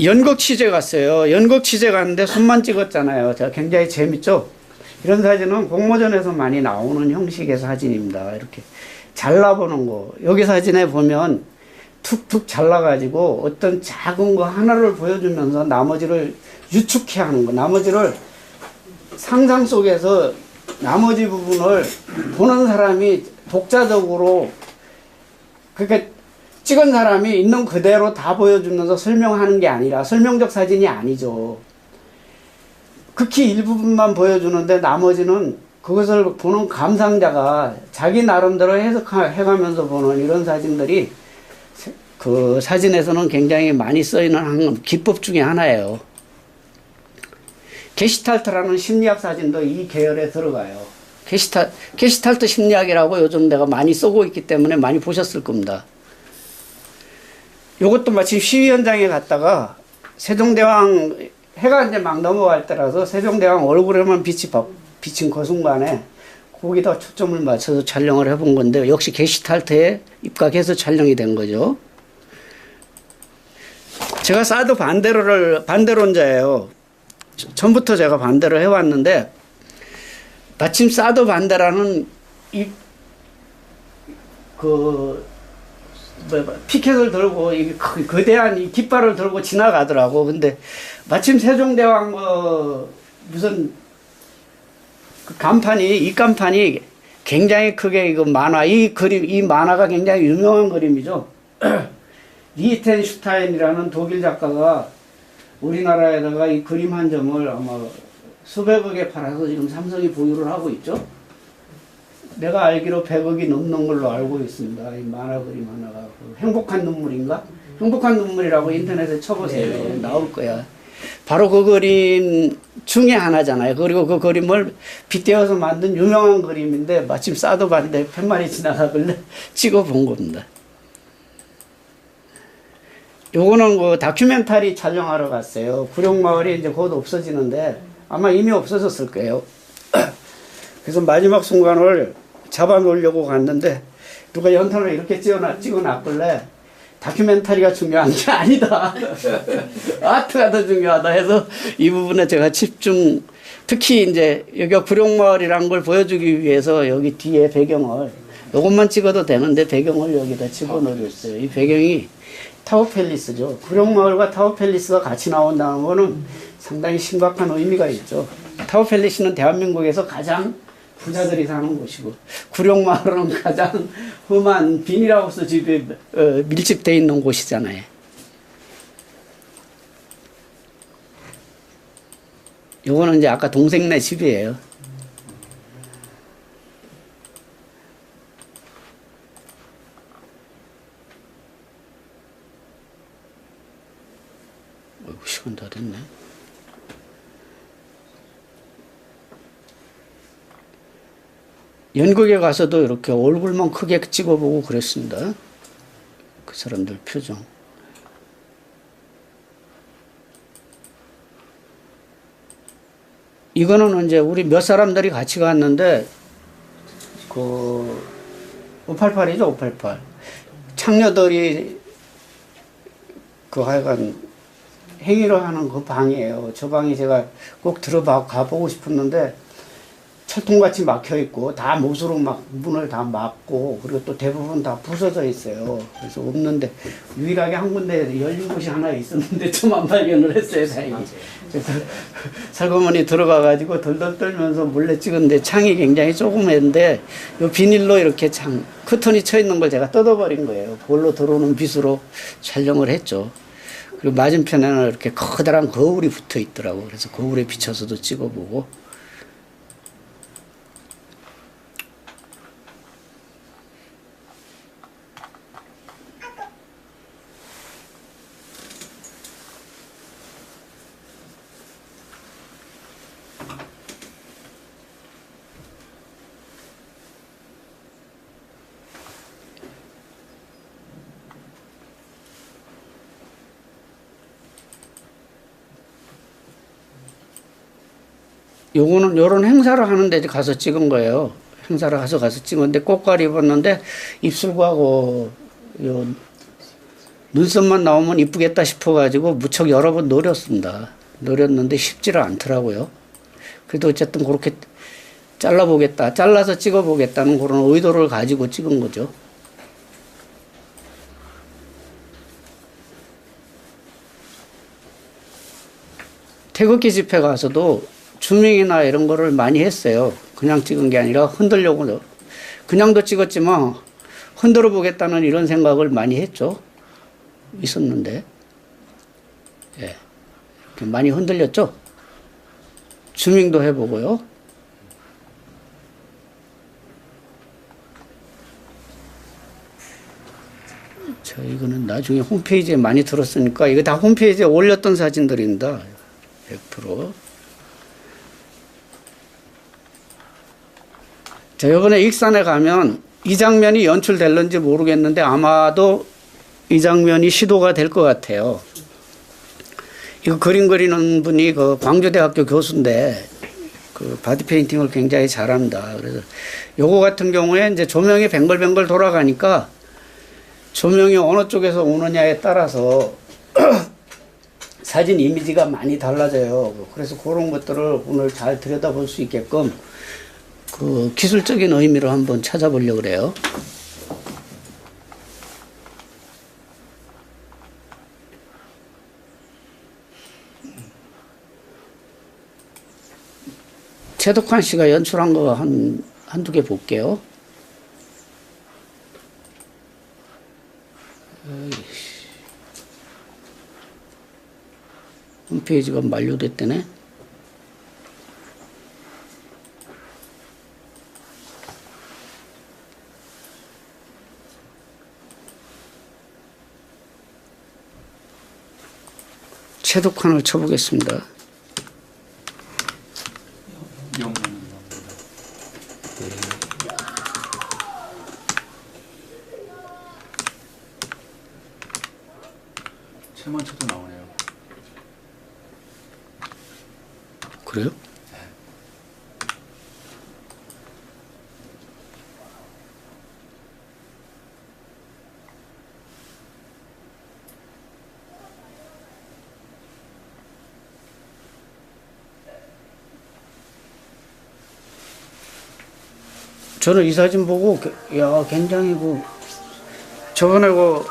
연극 취재 갔어요. 연극 취재 갔는데 손만 찍었잖아요. 저 굉장히 재밌죠? 이런 사진은 공모전에서 많이 나오는 형식의 사진입니다. 이렇게 잘라보는 거. 여기 사진에 보면 툭툭 잘라가지고 어떤 작은 거 하나를 보여주면서 나머지를 유축해 하는 거. 나머지를 상상 속에서 나머지 부분을 보는 사람이 독자적으로 그렇게 찍은 사람이 있는 그대로 다 보여주면서 설명하는 게 아니라 설명적 사진이 아니죠. 극히 일부분만 보여주는데 나머지는 그것을 보는 감상자가 자기 나름대로 해석해가면서 보는 이런 사진들이 그 사진에서는 굉장히 많이 쓰이는 한 기법 중에 하나예요. 게시탈트라는 심리학 사진도 이 계열에 들어가요. 게시탈, 게시탈트 심리학이라고 요즘 내가 많이 쓰고 있기 때문에 많이 보셨을 겁니다. 요것도 마침 시위 현장에 갔다가 세종대왕 해가 이제 막 넘어갈 때라서 세종대왕 얼굴에만 빛이 바- 비친 그 순간에 거기다 초점을 맞춰서 촬영을 해본 건데 역시 게시탈트에 입각해서 촬영이 된 거죠. 제가 사드 반대로를 반대론자예요. 전부터 제가 반대를 해왔는데 마침 사드 반대라는 이그 뭐, 피켓을 들고 이 거- 거대한 이 깃발을 들고 지나가더라고. 근데 마침 세종대왕 뭐 무슨 그 간판이 이 간판이 굉장히 크게 이거 만화 이 그림 이 만화가 굉장히 유명한 그림이죠. 리히텐슈타인이라는 독일 작가가 우리나라에다가 이 그림 한 점을 아마 수백억에 팔아서 지금 삼성이 보유를 하고 있죠. 내가 알기로 100억이 넘는 걸로 알고 있습니다. 이 만화 그림 하나가 그 행복한 눈물인가? 행복한 눈물이라고 인터넷에 쳐보세요. 나올 거야. 바로 그 그림 중에 하나잖아요. 그리고 그 그림을 빗대어서 만든 유명한 그림인데 마침 싸도 봤는데 팻말이 지나가길래 찍어본 겁니다. 요거는 그 다큐멘터리 촬영하러 갔어요. 구룡마을이 이제 곧 없어지는데 아마 이미 없어졌을 거예요. 그래서 마지막 순간을 잡아 놓으려고 갔는데 누가 연탄을 이렇게 찍어놨, 찍어놨길래 다큐멘터리가 중요한 게 아니다. 아트가 더 중요하다 해서 이 부분에 제가 집중 특히 이제 여기가 구룡마을이라는 걸 보여주기 위해서 여기 뒤에 배경을 요것만 찍어도 되는데 배경을 여기다 집어넣었어요. 이 배경이 타워팰리스죠. 구룡마을과 타워팰리스가 같이 나온다는 거는 상당히 심각한 의미가 있죠. 타워팰리스는 대한민국에서 가장 부자들이 사는 곳이고 구룡마을은 가장 험한 비닐하우스 집에 어, 밀집돼 있는 곳이잖아요. 요거는 이제 아까 동생네 집이에요. 어이구, 시간 다 됐네. 연극에 가서도 이렇게 얼굴만 크게 찍어보고 그랬습니다. 그 사람들 표정. 이거는 이제 우리 몇 사람들이 같이 갔는데 그 588이죠 588 창녀들이 그 하여간 행위를 하는 그 방이에요. 저 방이 제가 꼭 들어가 가보고 싶었는데 철통같이 막혀 있고 다 못으로 막 문을 다 막고 그리고 또 대부분 다 부서져 있어요. 그래서 없는데 유일하게 한 군데 열린 곳이 하나 있었는데 저만 발견을 했어요, 다행히. 그래서 살고머니 들어가 가지고 덜덜 떨면서 몰래 찍었는데 창이 굉장히 조그만데 요 비닐로 이렇게 창 커튼이 쳐 있는 걸 제가 뜯어버린 거예요. 그걸로 들어오는 빛으로 촬영을 했죠. 그리고 맞은편에는 이렇게 커다란 거울이 붙어 있더라고. 그래서 거울에 비춰서도 찍어보고. 요거는 요런 행사를 하는데 가서 찍은 거예요. 행사를 가서 가서 찍었는데 꽃갈 입었는데 입술하고 요 눈썹만 나오면 이쁘겠다 싶어가지고 무척 여러 번 노렸습니다. 노렸는데 쉽지를 않더라고요. 그래도 어쨌든 그렇게 잘라보겠다, 잘라서 찍어보겠다는 그런 의도를 가지고 찍은 거죠. 태극기 집회 가서도 주민이나 이런 거를 많이 했어요. 그냥 찍은 게 아니라 흔들려고 그냥도 찍었지만 흔들어 보겠다는 이런 생각을 많이 했죠. 있었는데 예 많이 흔들렸죠. 주민도 해보고요. 자 이거는 나중에 홈페이지에 많이 들었으니까 이거 다 홈페이지에 올렸던 사진들입니다. 100%. 자, 이번에 익산에 가면 이 장면이 연출될는지 모르겠는데 아마도 이 장면이 시도가 될 것 같아요. 이거 그림 그리는 분이 그 광주대학교 교수인데 그 바디 페인팅을 굉장히 잘합니다. 그래서 요거 같은 경우에 이제 조명이 뱅글뱅글 돌아가니까 조명이 어느 쪽에서 오느냐에 따라서 사진 이미지가 많이 달라져요. 그래서 그런 것들을 오늘 잘 들여다볼 수 있게끔 그 기술적인 의미로 한번 찾아보려고 그래요. 최덕환 씨가 연출한 거 한, 한두 개 볼게요. 홈페이지가 만료됐다네. 최독환을 쳐보겠습니다. 채만 쳐도 나오네요. 그래요? 저는 이 사진 보고 게- 야 굉장히 그 저번에 그